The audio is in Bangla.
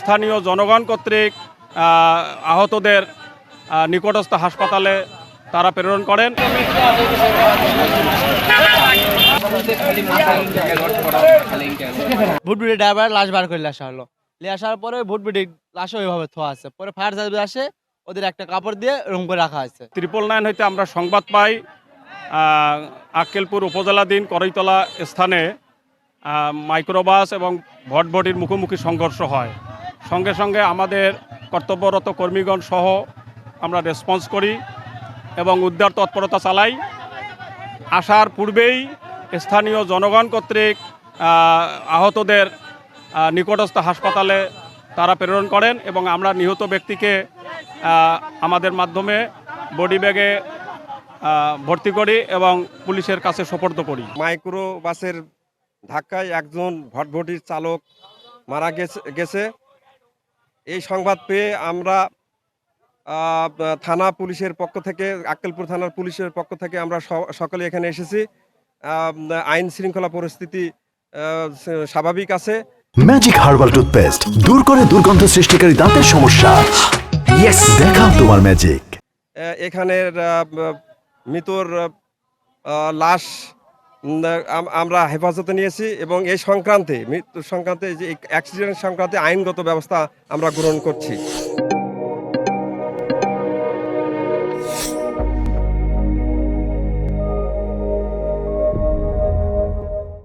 স্থানীয় জনগণ কর্তৃক আহতদের নিকটস্থ হাসপাতালে তারা প্রেরণ করেন। ভুটবিডি ড্রাইভার লাশ বার করে আসা হলো। নিয়ে আসার পরে ভুটবিডি লাশ ওইভাবে থোয়া আছে। পরে ফায়ার সার্ভিস আসে ওদের একটা কাপড় দিয়ে এরকম করে রাখা আছে ত্রিপল নাইন হইতে আমরা সংবাদ পাই আক্কেলপুর উপজেলাধীন করইতলা স্থানে মাইক্রোবাস এবং ভটভটির মুখোমুখি সংঘর্ষ হয়। সঙ্গে সঙ্গে আমাদের কর্তব্যরত কর্মীগণ সহ আমরা রেসপন্স করি এবং উদ্ধার তৎপরতা চালাই। আসার পূর্বেই স্থানীয় জনগণ কর্তৃক আহতদের নিকটস্থ হাসপাতালে তারা প্রেরণ করেন এবং আমরা নিহত ব্যক্তিকে আমাদের মাধ্যমে বডি ব্যাগে ভর্তি করি এবং পুলিশের কাছে সোপর্দ করি। মাইক্রো বাসের ধাক্কায় একজন ভটভটির চালক মারা গেছে গেছে। এই সংবাদ পেয়ে আমরা থানা পুলিশের পক্ষ থেকে আক্কেলপুর থানার পুলিশের পক্ষ থেকে আমরা সকলে এখানে এসেছি। আইন শৃঙ্খলা পরিস্থিতি স্বাভাবিক আছে। ম্যাজিক হার্বাল টুথপেস্ট দূর করে দুর্গন্ধ সৃষ্টিকারী দাঁতের সমস্যা। দেখাও তোমার ম্যাজিক এখানের মৃতর লাশ আমরা হেফাজতে নিয়েছি এবং এই সংক্রান্তে মৃত্যু সংক্রান্তে যে অ্যাক্সিডেন্ট সংক্রান্তে আইনগত ব্যবস্থা আমরা গ্রহণ করছি।